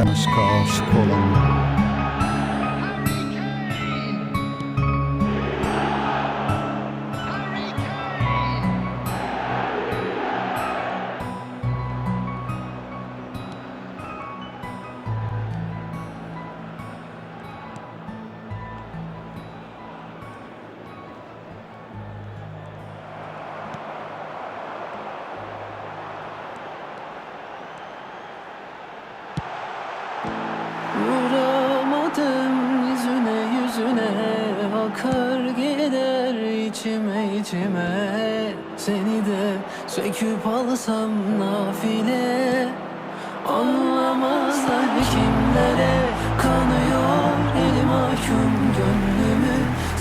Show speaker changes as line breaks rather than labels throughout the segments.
Tennis Course Pulling. Akar gider içime içime. Seni de söküp alsam nafile. Anlamazlar kimlere. Kanıyor elim mahkum gönlümü.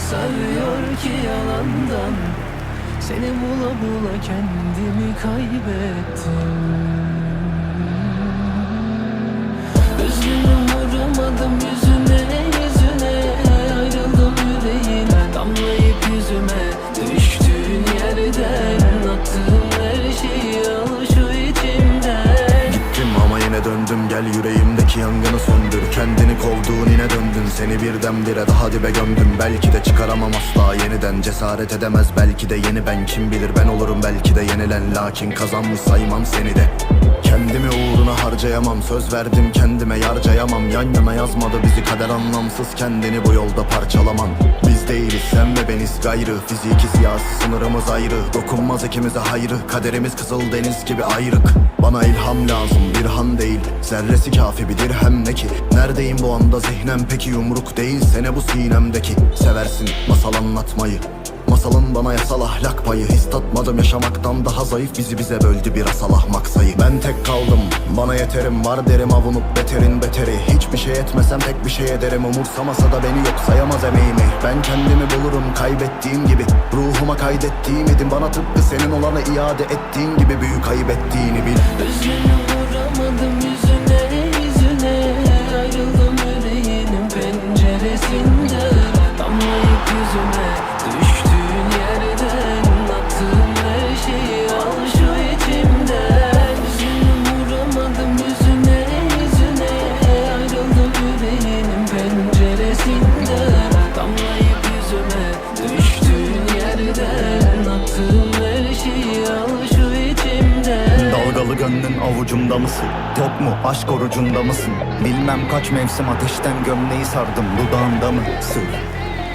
Sarıyor ki yalandan. Seni bula bula kendimi kaybettim. Üzgünüm vuramadım yüzüne yüreğine damlayıp
döndüm gel yüreğimdeki yangını söndür. Kendini kovduğun yine döndün. Seni birdenbire daha dibe gömdüm. Belki de çıkaramam asla yeniden. Cesaret edemez. Belki de yeni ben. Kim bilir ben olurum. Belki de yenilen. Lakin kazanmış saymam seni de. Kendimi uğruna harcayamam. Söz verdim kendime yarcayamam. Yan yana yazmadı bizi kader anlamsız. Kendini bu yolda parçalaman Biz değiliz. Sen ve beniz gayrı. Fiziki siyasi sınırımız ayrı. Dokunmaz ikimize hayrı. Kaderimiz kızıl deniz gibi ayrık Bana ilham lazım bir han değil. Zerresi kafi bir dirhem ne ki. Neredeyim bu anda zihnem peki yumruk değil Sene bu sinemdeki. Seversin masal anlatmayı Masalın bana yasal ahlak payı. His tatmadım yaşamaktan daha zayıf. Bizi bize böldü bir asal ahmak sayı. Ben tek kaldım bana yeterim. Var derim avunup beterin beteri. Hiçbir şey etmesem tek bir şey ederim. Umursamasa da beni yok sayamaz emeğimi. Ben kendimi bulurum kaybettiğim gibi. Ruhuma kaydettiğim idim Bana tıpkı senin olanı iade ettiğin gibi Büyük ayıp ettiğini bil.
Üzgünüm vuramadım yüzüne yüzüne. Ayrıldım yüreğinin penceresinden Damlayıp yüzüme
gönlün avucumda mısın? Tok mu aşk orucunda mısın? Bilmem kaç mevsim ateşten gömleği sardım Dudağında mı? Sır?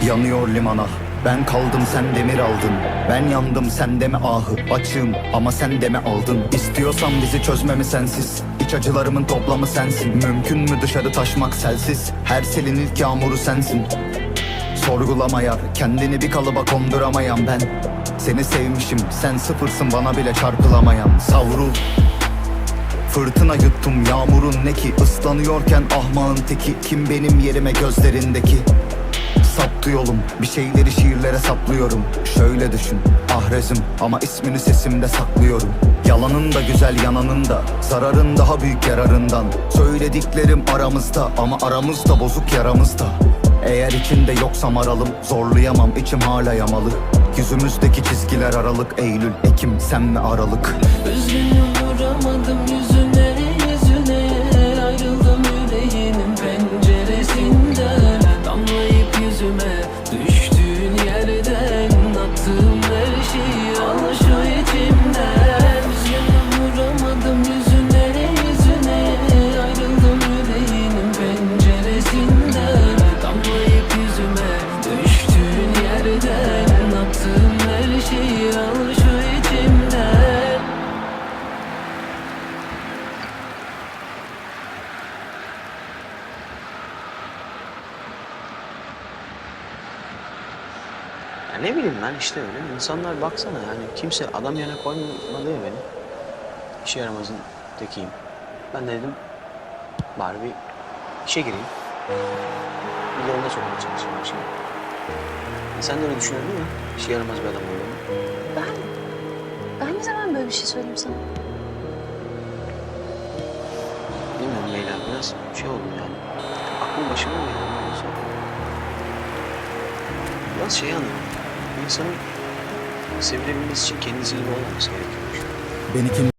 Yanıyor limana. Ben kaldım sen demir aldın. Ben yandım sen de mi ahı. Açığım ama sen de mi aldın. İstiyorsan bizi çözmemi sensiz. İç acılarımın toplamı sensin. Mümkün mü dışarı taşmak selsiz? Her selin ilk yağmuru sensin. Sorgulama yar Kendini bir kalıba konduramayan ben. Seni sevmişim sen sıfırsın bana bile çarpılamayan. Savrul Fırtına yuttum yağmurun ne ki Islanıyorken ahmağın teki. Kim benim yerime gözlerindeki? Saptı yolum. Bir şeyleri şiirlere saplıyorum. Şöyle düşün. Ahrezim ama ismini sesimde saklıyorum. Yalanın da güzel yananın da. Zararın daha büyük yararından. Söylediklerim aramızda. Ama aramızda bozuk yaramızda. Eğer içinde yoksam aralım. Zorlayamam. İçim hala yamalı. Yüzümüzdeki çizgiler aralık. Eylül, Ekim, sen mi Aralık.
Üzgünüm vuramadım yüzüne
Ya ne bileyim ben işte öyle. İnsanlar baksana yani kimse adam yerine koymadı ya beni. İşe yaramazın tekiyim. Ben de dedim bari bir işe gireyim. Bir yoluna sokmaya çalışayım her şeyi. Ya sen de öyle düşünüyorsun değil mi? İşe yaramaz bir adam olduğunu.
Ben, ben ne zaman böyle bir şey söyledim sana?
Bilmiyorum Leyla biraz şey oldum yani. Aklım başıma mı sonra? Biraz şey anladım. İnsanın sevilebilmesi için kendisi gibi olmaması gerekiyormuş.
Beni kim